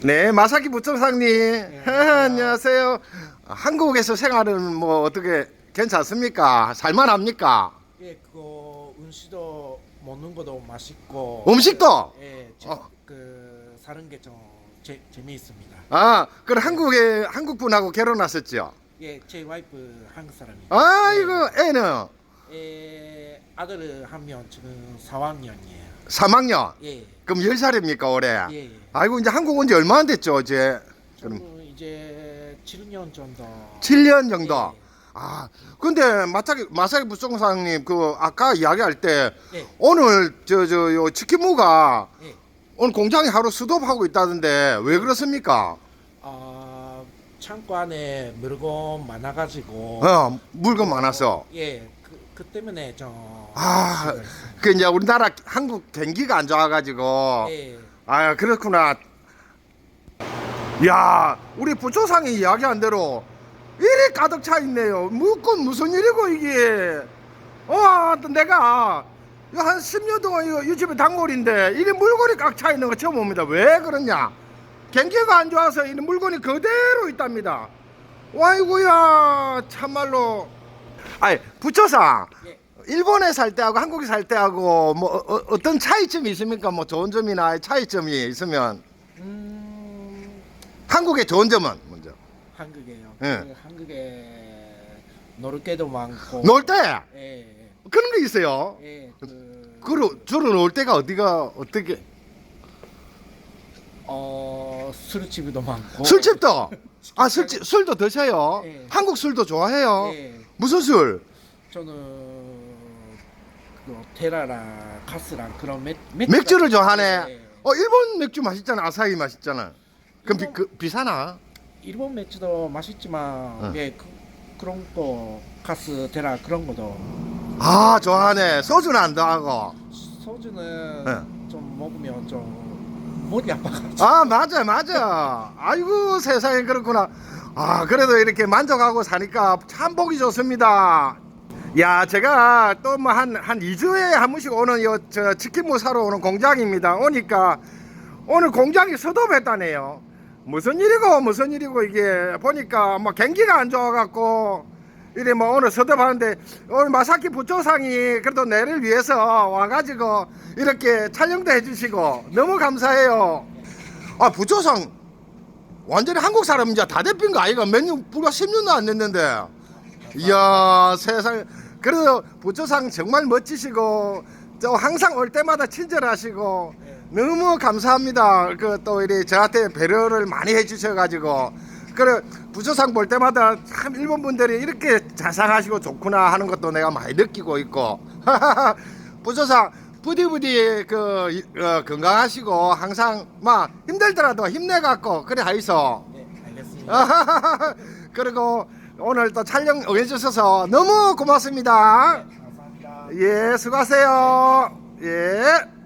네, 마사키 부총장님. 안녕하세요. 한국에서 생활은 뭐 어떻게 괜찮습니까? 살만 합니까? 예, 그거 음식도 먹는 것도 맛있고 음식도? 예, 제, 어. 그 사는 게 좀 재미있습니다. 아, 그럼 한국에 한국 분하고 결혼하셨죠? 예, 제 와이프 한국 사람이에요. 아, 이거 애는 예, 아들 한 명 지금 4학년이에요. 3학년. 예, 그럼 10살입니까, 올해? 예, 예. 아이고, 이제 한국 온 지 얼마 안 됐죠, 이제? 그럼 이제 7년 정도. 7년 정도. 예, 아, 근데 마사키 마사키 부총장님 그 아까 이야기할 때 예, 오늘 저 저 요 치킨무가 예. 오늘 공장에 하루 수도하고 있다던데 왜 그렇습니까? 아, 창고 안에 물건 많아가지고 어, 물건 많아서. 예, 그, 그 때문에 좀 아. 그 이제 우리나라 한국 경기가 안 좋아가지고. 예, 아, 그렇구나. 야, 우리 부초상이 이야기한 대로 일이 가득 차 있네요. 무건 무슨 일이고 이게? 어, 또 내가 이거 한 10년 동안 이거 이 집에 단골인데 이리 물건이 꽉 차 있는 거 처음 봅니다. 왜 그러냐? 경기가 안 좋아서 이 물건이 그대로 있답니다. 와이구야, 참말로. 아이, 부초상. 예. 일본에 살 때하고 한국에 살 때하고 뭐 어, 떤 차이점이 있습니까? 뭐 좋은 점이나 차이점이 있으면 음, 한국의 좋은 점은 먼저 한국에요. 예. 그 한국에 놀 게도 많고. 놀 때 예, 예, 그런 게 있어요. 예, 그, 주로 주로 놀 때가 어디가 어떻게 어, 술집도 많고. 술집도 아 술집 술도 드셔요. 예. 한국 술도 좋아해요. 예, 무슨 술? 저는 그 테라랑 카스랑 그런 맥, 맥주 맥주를 좋아하네. 예, 예. 어 일본 맥주 맛있잖아. 아사히 맛있잖아. 그럼 비, 일본- 그, 비싸나? 일본 맥주도 맛있지만 어. 예, 그, 그런 거 카스 테라 그런 것도 아 좋아하네. 소주는 안 좋아하고. 소주는 예. 좀 먹으면 좀 머리 아파가지고. 아 맞아 맞아. 아이고 세상에 그렇구나. 아 그래도 이렇게 만족하고 사니까 참 보기 좋습니다. 야 제가 또 뭐 한 한 2주에 한 번씩 오는 요 저 치킨무 사러 오는 공장입니다. 오니까 오늘 공장이 서도했다네요. 무슨 일이고 무슨 일이고 이게 보니까 뭐 경기가 안 좋아갖고 이래 뭐 오늘 서답하는데 오늘 마사키 부초상이 그래도 내를 위해서 와가지고 이렇게 촬영도 해주시고 너무 감사해요. 아 부초상 완전히 한국 사람이자 다 대표인 거 아이가 몇 년 불과 10년도 안 됐는데 이야 세상 그래도 부초상 정말 멋지시고 저 항상 올 때마다 친절하시고 너무 감사합니다. 그 또 이리 저한테 배려를 많이 해주셔가지고 그래 부초상 볼 때마다 참 일본 분들이 이렇게 자상하시고 좋구나 하는 것도 내가 많이 느끼고 있고 부초상 부디부디 그 이- 어, 건강하시고 항상 막 힘들더라도 힘내갖고 그래 하이소. 네, 알겠습니다. 그리고 오늘 또 촬영 응해주셔서 너무 고맙습니다. 감사합니다. 예, 수고하세요. 예.